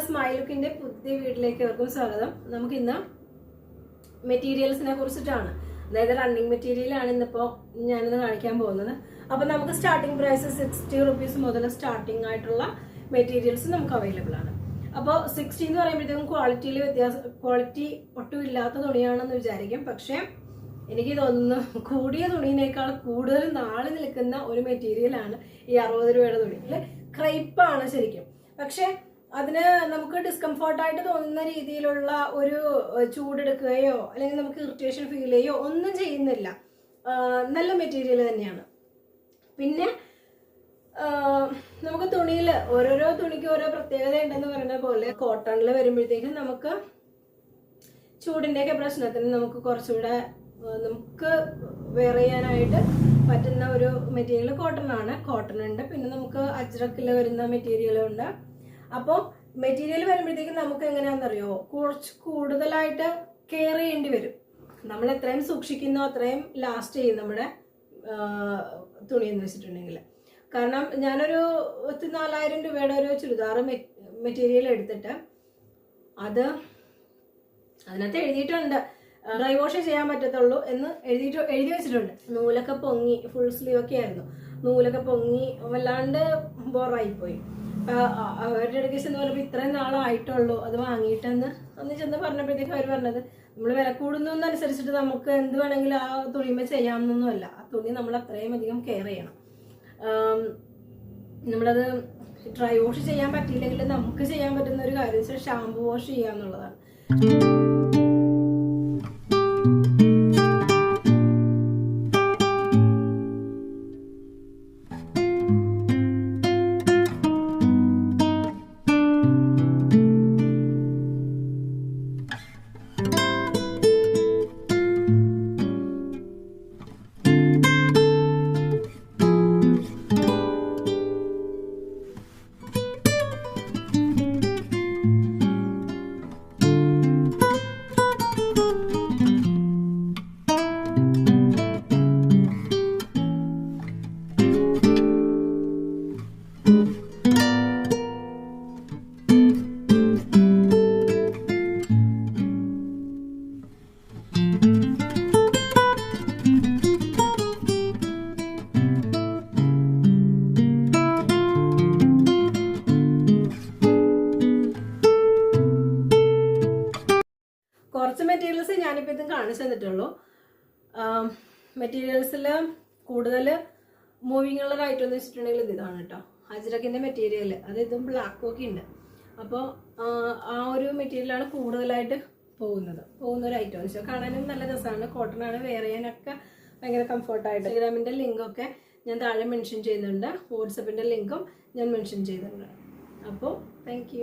Smile ലുക്കിന്റെ പുതിയ വീട്ടിലേക്ക് അവർക്കും സ്വാഗതം. നമുക്ക് ഇന്ന് മെറ്റീരിയൽസിനെ കുറിച്ചിട്ടാണ്. അതായത് റണ്ണിങ് മെറ്റീരിയൽ ആണ് ഇന്നിപ്പോ ഞാനിന്ന് കാണിക്കാൻ പോകുന്നത്. അപ്പൊ നമുക്ക് സ്റ്റാർട്ടിംഗ് പ്രൈസ് സിക്സ്റ്റി റുപ്പീസ് മുതൽ സ്റ്റാർട്ടിംഗ് ആയിട്ടുള്ള മെറ്റീരിയൽസ് നമുക്ക് അവൈലബിൾ ആണ്. അപ്പോൾ സിക്സ്റ്റി എന്ന് പറയുമ്പോഴത്തേക്കും ക്വാളിറ്റിയിൽ വ്യത്യാസം ക്വാളിറ്റി ഒട്ടും ഇല്ലാത്ത തുണിയാണെന്ന് വിചാരിക്കും. പക്ഷേ എനിക്ക് തോന്നുന്നു കൂടിയ തുണിയേക്കാൾ കൂടുതൽ നാളെ നിൽക്കുന്ന ഒരു മെറ്റീരിയലാണ് ഈ അറുപത് രൂപയുടെ തുണി. അല്ലെ? ക്രൈപ്പാണ് ശരിക്കും. പക്ഷെ അതിന് നമുക്ക് ഡിസ്കംഫർട്ടായിട്ട് തോന്നുന്ന രീതിയിലുള്ള ഒരു ചൂടെടുക്കുകയോ അല്ലെങ്കിൽ നമുക്ക് ഇറിറ്റേഷൻ ഫീൽ ചെയ്യുകയോ ഒന്നും ചെയ്യുന്നില്ല. നല്ല മെറ്റീരിയൽ തന്നെയാണ്. പിന്നെ നമുക്ക് തുണിയിൽ ഓരോരോ തുണിക്ക് ഓരോ പ്രത്യേകത ഉണ്ടെന്ന് പറയുന്ന പോലെ കോട്ടണിൽ വരുമ്പോഴത്തേക്കും നമുക്ക് ചൂടിന്റെയൊക്കെ പ്രശ്നത്തിന് നമുക്ക് കുറച്ചുകൂടെ നമുക്ക് വെയർ ചെയ്യാനായിട്ട് പറ്റുന്ന ഒരു മെറ്റീരിയൽ കോട്ടൺ ആണ്. കോട്ടൺ ഉണ്ട്. പിന്നെ നമുക്ക് അജ്രക്കിൽ വരുന്ന മെറ്റീരിയലും ഉണ്ട്. അപ്പോൾ മെറ്റീരിയൽ വരുമ്പോഴത്തേക്കും നമുക്ക് എങ്ങനെയാണെന്നറിയോ? കുറച്ച് കൂടുതലായിട്ട് കെയർ ചെയ്യേണ്ടി വരും. നമ്മൾ എത്രയും സൂക്ഷിക്കുന്നു അത്രയും ലാസ്റ്റ് ചെയ്യും നമ്മുടെ തുണി എന്ന് വെച്ചിട്ടുണ്ടെങ്കിൽ. കാരണം ഞാനൊരു നാലായിരം രൂപയുടെ ഒരു ചുരിദാർ മെറ്റീരിയൽ എടുത്തിട്ട് അത് അതിനകത്ത് എഴുതിയിട്ടുണ്ട്. ഡ്രൈ ചെയ്യാൻ പറ്റത്തുള്ളൂ എന്ന് എഴുതിയിട്ട് എഴുതി വെച്ചിട്ടുണ്ട്. നൂലൊക്കെ പൊങ്ങി ഫുൾ സ്ലീവ് ഒക്കെ ആയിരുന്നു. നൂലൊക്കെ പൊങ്ങി വല്ലാണ്ട് ബോറായിപ്പോയി അവരുടെ അടുക്കൽ ചെന്ന് പറഞ്ഞപ്പോൾ ഇത്രയും നാളായിട്ടുള്ളൂ അത് വാങ്ങിയിട്ടെന്ന് അന്ന് ചെന്ന് പറഞ്ഞപ്പോഴത്തേക്ക് അവർ പറഞ്ഞത് നമ്മൾ വില കൂടുന്നതനുസരിച്ചിട്ട് നമുക്ക് എന്ത് വേണമെങ്കിലും ആ തുണിമ ചെയ്യാമെന്നൊന്നുമല്ല ആ തുണി നമ്മൾ അത്രയും അധികം കെയർ ചെയ്യണം. നമ്മളത് ഡ്രൈ വാഷ് ചെയ്യാൻ പറ്റിയില്ലെങ്കിൽ നമുക്ക് ചെയ്യാൻ പറ്റുന്ന ഒരു കാര്യം വെച്ചാൽ ഷാമ്പു വാഷ് ചെയ്യുക എന്നുള്ളതാണ് കുറച്ച് മെറ്റീരിയൽസ് ഞാനിപ്പോൾ ഇത് കാണിച്ചു തന്നിട്ടുള്ളൂ. മെറ്റീരിയൽസിൽ കൂടുതൽ മൂവിങ് ഉള്ള ഐറ്റം എന്ന് വെച്ചിട്ടുണ്ടെങ്കിൽ ഇത് ഇതാണ് കേട്ടോ അജ്രക്കിന്റെ മെറ്റീരിയൽ അത് ഇതും ബ്ലാക്കും ഒക്കെ ഉണ്ട് അപ്പോൾ ആ ഒരു മെറ്റീരിയലാണ് കൂടുതലായിട്ട് പോകുന്നത്. പോകുന്ന ഒരു ഐറ്റം എന്ന് വെച്ചാൽ കാണാനും നല്ല രസമാണ് കോട്ടൺ ആണ് വെയർ ചെയ്യാനൊക്കെ ഭയങ്കര കംഫർട്ടായിട്ട് ഇൻസ്റ്റാഗ്രാമിന്റെ ലിങ്കൊക്കെ ഞാൻ താഴെ മെൻഷൻ ചെയ്യുന്നുണ്ട്. വാട്സപ്പിന്റെ ലിങ്കും ഞാൻ മെൻഷൻ ചെയ്തിട്ടുണ്ട് അപ്പോൾ താങ്ക്